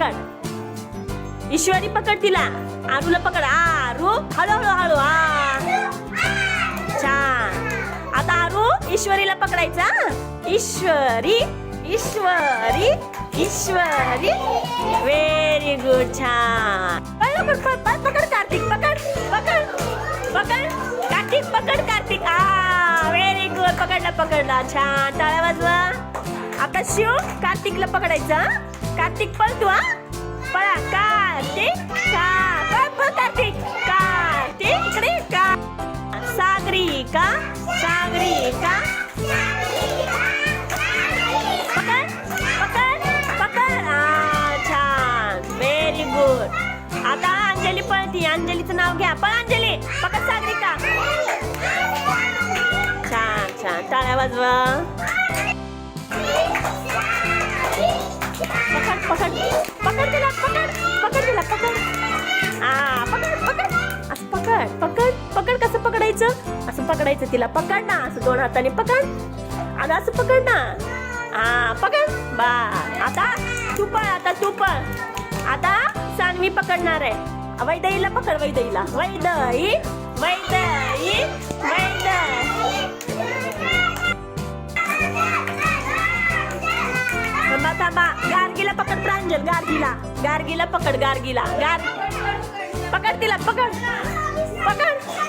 पकड. ईश्वरी पकड तिला. आरूला पकड. आरू. हळूहळू हळू हळू. आ. छान. आता आरू ईश्वरीला पकडायचा ईश्वरी ईश्वरी ईश्वरी. व्हेरी गुड छान. पकड कार्तिक पकड पकड पकड. कार्तिक पकड कार्तिक. आ व्हेरी गुड पकडला पकडला. छान. टाळ्या वाजवा. आता शिव कार्तिकला पकडायचा कार्तिक पळ तू हा? पळा. कार्तिक का पळ कार्तिक. कार्तिक इकडे का? सागरिका सागरिका पकड पकड पकड. छान. व्हेरी गुड आता अंजली पळती. अंजलीचं नाव घ्या. पळ अंजली. पकड सागरिका छान छान. टाळ्या वाजवा. पकडायचं? असं पकडायचं तिला पकड ना. असं दोन हाताने पकड. आणि असं पकड ना. हा पकड. बा आता तू पळ आता तू पळ. आता सानवी पकडणार आहे. वैदईला पकड वैदईला. वैदई वैदई वैदई. थांबा थांबा. गार्गीला पकड प्रांजल. गार्गीला. गार्गीला पकड गार्गीला. गार पकड तिला पकड. पकड.